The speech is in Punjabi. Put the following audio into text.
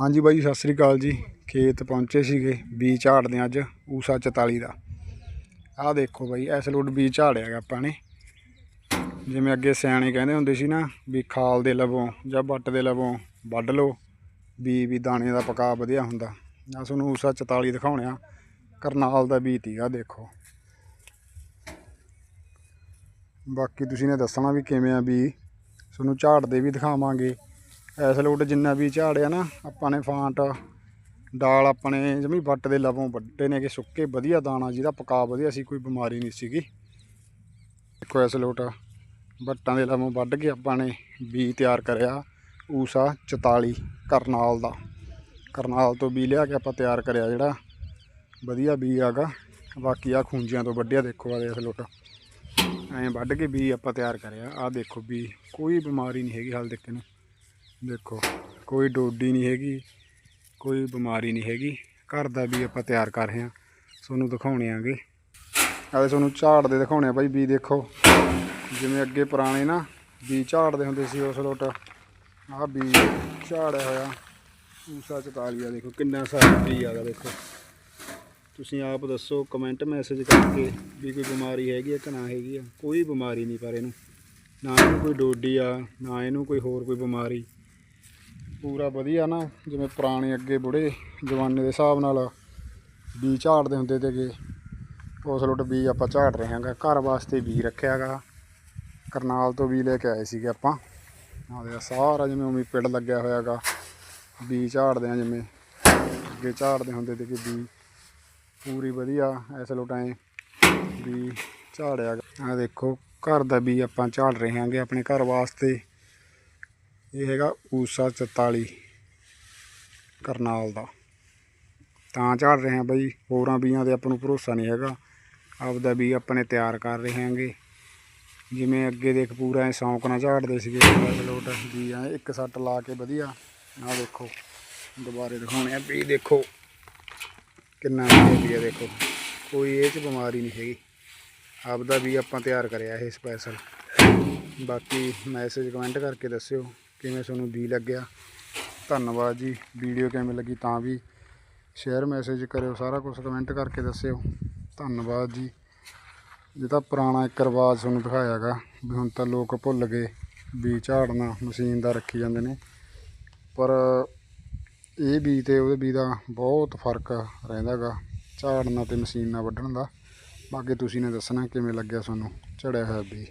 ਹਾਂਜੀ ਬਾਈ, ਸਤਿ ਸ੍ਰੀ ਅਕਾਲ ਜੀ। ਖੇਤ ਪਹੁੰਚੇ ਸੀਗੇ ਬੀ ਝਾੜਦੇ ਹਾਂ ਅੱਜ, ਊਸਾ 44 ਦਾ। ਆਹ ਦੇਖੋ ਬਾਈ, ਇਸ ਲੋਟ ਬੀ ਝਾੜਿਆ ਆਪਾਂ ਨੇ। ਜਿਵੇਂ ਅੱਗੇ ਸਿਆਣੇ ਕਹਿੰਦੇ ਹੁੰਦੇ ਸੀ ਨਾ, ਵੀ ਖਾਲ ਦੇ ਲਵੋਂ ਜਾਂ ਬੱਟ ਦੇ ਲਵੋਂ ਵੱਢ ਲਓ ਬੀ ਵੀ ਦਾਣੇ ਦਾ ਪਕਾ ਵਧੀਆ ਹੁੰਦਾ। ਆ ਤੁਹਾਨੂੰ ਊਸਾ 44 ਦਿਖਾਉਣਿਆ ਕਰਨਾਲ ਦਾ ਬੀ ਤੀਗਾ ਦੇਖੋ। ਬਾਕੀ ਤੁਸੀਂ ਨੇ ਦੱਸਣਾ ਵੀ ਕਿਵੇਂ ਆ ਬੀ ਤੁਹਾਨੂੰ ਝਾੜਦੇ ਵੀ ਦਿਖਾਵਾਂਗੇ। ਇਸ ਲੋਟ ਜਿੰਨਾ ਵੀ ਝਾੜਿਆ ਨਾ, ਆਪਾਂ ਨੇ ਫਾਂਟ ਡਾਲ ਆਪਣੇ ਜਮੀ ਵੱਟ ਦੇ ਲਵੋਂ ਵੱਡੇ ਨੇ ਕਿ ਸੁੱਕੇ, ਵਧੀਆ ਦਾਣਾ ਜਿਹਦਾ ਪਕਾ ਵਧੀਆ ਸੀ, ਕੋਈ ਬਿਮਾਰੀ ਨਹੀਂ ਸੀਗੀ। ਦੇਖੋ ਇਸ ਲੋਟ ਵੱਟਾਂ ਦੇ ਲਵੋਂ ਵੱਢ ਕੇ ਆਪਾਂ ਨੇ ਬੀ ਤਿਆਰ ਕਰਿਆ, ਊਸਾ 44 ਕਰਨਾਲ ਦਾ। ਕਰਨਾਲ ਤੋਂ ਬੀ ਲਿਆ ਕੇ ਆਪਾਂ ਤਿਆਰ ਕਰਿਆ ਜਿਹੜਾ ਵਧੀਆ ਬੀ ਆਗਾ, ਬਾਕੀ ਆ ਖੂੰਜਿਆਂ ਤੋਂ ਵੱਢਿਆ ਦੇਖੋ ਆ ਇਸ ਲੋਟ। ਐਂ ਵੱਢ ਕੇ ਬੀ ਆਪਾਂ ਤਿਆਰ ਕਰਿਆ ਆ ਦੇਖੋ ਬੀ ਕੋਈ ਬਿਮਾਰੀ ਨਹੀਂ ਹੈਗੀ ਹਾਲ ਤੱਕ ਨੂੰ। ਦੇਖੋ, ਕੋਈ ਡੋਡੀ ਨਹੀਂ ਹੈਗੀ, ਕੋਈ ਬਿਮਾਰੀ ਨਹੀਂ ਹੈਗੀ। ਘਰ ਦਾ ਵੀ ਆਪਾਂ ਤਿਆਰ ਕਰ ਰਹੇ ਹਾਂ। ਤੁਹਾਨੂੰ ਦਿਖਾਉਣੇ ਆਂਗੇ। ਆਲੇ ਤੁਹਾਨੂੰ ਝਾੜ ਦੇ ਦਿਖਾਉਣੇ ਆ ਭਾਈ ਵੀ ਦੇਖੋ, ਜਿਵੇਂ ਅੱਗੇ ਪੁਰਾਣੇ ਨਾ, ਵੀ ਝਾੜਦੇ ਹੁੰਦੇ ਸੀ ਉਸ ਲੋਟ ਆਹ ਵੀ ਝਾੜਿਆ ਹੋਇਆ, ਊਸਾ 44 ਆ ਦੇਖੋ, ਕਿੰਨਾ ਸਾਰਾ ਵੀ ਆਗਾ ਦੇਖੋ। ਤੁਸੀਂ ਆਪ ਦੱਸੋ ਕਮੈਂਟ ਮੈਸੇਜ ਕਰਕੇ ਵੀ ਕੋਈ ਬਿਮਾਰੀ ਹੈਗੀ ਆ ਕਿ ਨਾ ਹੈਗੀ ਆ। ਕੋਈ ਬਿਮਾਰੀ ਨਹੀਂ ਪਰ ਇਹਨੂੰ। ਨਾ ਇਹਨੂੰ ਕੋਈ ਡੋਡੀ ਆ, ਨਾ ਇਹਨੂੰ ਕੋਈ ਹੋਰ ਕੋਈ ਬਿਮਾਰੀ। ਪੂਰਾ ਵਧੀਆ ਨਾ, ਜਿਵੇਂ ਪੁਰਾਣੇ ਅੱਗੇ ਬੁੜੇ ਜਵਾਨੇ ਦੇ ਹਿਸਾਬ ਨਾਲ ਬੀ ਝਾੜਦੇ ਹੁੰਦੇ ਤੇਗੇ ਉਸ ਲੋਟ ਬੀ ਆਪਾਂ ਝਾੜ ਰਹੇ ਹਾਂਗਾ। ਘਰ ਵਾਸਤੇ ਬੀ ਰੱਖਿਆਗਾ। ਕਰਨਾਲ ਤੋਂ ਬੀ ਲੈ ਕੇ ਆਏ ਸੀਗੇ ਆਪਾਂ। ਆਹ ਸਾਰਾ ਜਿਵੇਂ ਉਵੇਂ ਪਿੜ ਲੱਗਿਆ ਹੋਇਆਗਾ। ਬੀ ਝਾੜਦੇ ਆ ਜਿਵੇਂ। ਅੱਗੇ ਝਾੜਦੇ ਹੁੰਦੇ ਤੇ ਕਿ ਬੀ। ਪੂਰੀ ਵਧੀਆ, ਇਸ ਲੋਟ ਐ ਬੀ ਝਾੜਿਆ ਆ ਦੇਖੋ, ਘਰ ਦਾ ਬੀ ਆਪਾਂ ਝਾੜ ਰਹੇ ਹਾਂਗੇ ਆਪਣੇ ਘਰ ਵਾਸਤੇ। ਇਹ ਹੈਗਾ ਊਸਾ 44 ਕਰਨਾਲ ਦਾ। ਤਾਂ ਝਾੜ ਰਹੇ ਹਾਂ ਬਈ, ਹੋਰਾਂ ਬੀਆਂ ਦੇ ਆਪਾਂ ਨੂੰ ਭਰੋਸਾ ਨਹੀਂ ਹੈਗਾ। ਆਪਦਾ ਵੀ ਆਪਣੇ ਤਿਆਰ ਕਰ ਰਹੇ ਹਾਂਗੇ। ਜਿਵੇਂ ਅੱਗੇ ਦੇਖ ਪੂਰਾ ਐ ਸ਼ੌਂਕ ਨਾਲ ਝਾੜਦੇ ਸੀਗੇ। ਪੂਰਾ ਲੋਟ ਵੀ ਐ ਇੱਕ ਸੱਟ ਲਾ ਕੇ ਵਧੀਆ। ਆਹ ਦੇਖੋ, ਦੁਬਾਰੇ ਦਿਖਾਉਣੇ ਆ। ਵੀ ਦੇਖੋ, ਕਿੰਨਾ ਵਧੀਆ ਦੇਖੋ। ਕੋਈ ਇਹ ਚ ਬਿਮਾਰੀ ਨਹੀਂ ਹੈਗੀ। ਆਪਦਾ ਵੀ ਆਪਾਂ ਤਿਆਰ ਕਰਿਆ ਇਹ ਸਪੈਸ਼ਲ ਬਾਕੀ ਮੈਸੇਜ ਕਮੈਂਟ ਕਰਕੇ ਦੱਸਿਓ। ਕਿਵੇਂ ਤੁਹਾਨੂੰ ਬੀ ਲੱਗਿਆ? ਧੰਨਵਾਦ ਜੀ। ਵੀਡੀਓ ਕਿਵੇਂ ਲੱਗੀ ਤਾਂ ਵੀ ਸ਼ੇਅਰ ਮੈਸੇਜ ਕਰਿਓ, ਸਾਰਾ ਕੁਝ ਕਮੈਂਟ ਕਰਕੇ ਦੱਸਿਓ। ਧੰਨਵਾਦ ਜੀ। ਇਹ ਤਾਂ ਪੁਰਾਣਾ ਇੱਕ ਰਿਵਾਜ ਤੁਹਾਨੂੰ ਦਿਖਾਇਆਗਾ ਵੀ ਹੁਣ ਤਾਂ ਲੋਕ ਭੁੱਲ ਗਏ ਬੀ ਝਾੜਨਾ ਮਸ਼ੀਨ ਦਾ ਰੱਖੀ ਜਾਂਦੇ ਨੇ। ਪਰ ਇਹ ਬੀ ਤੇ ਉਹਦੇ ਬੀ ਦਾ ਬਹੁਤ ਫ਼ਰਕ ਰਹਿੰਦਾਗਾ ਝਾੜਨਾ ਤੇ ਮਸ਼ੀਨ ਨਾਲ ਵੱਢਣ ਦਾ। ਬਾਕੀ ਤੁਸੀਂ ਨੇ ਦੱਸਣਾ ਕਿਵੇਂ ਲੱਗਿਆ ਤੁਹਾਨੂੰ ਝੜਿਆ ਹੋਇਆ ਬੀ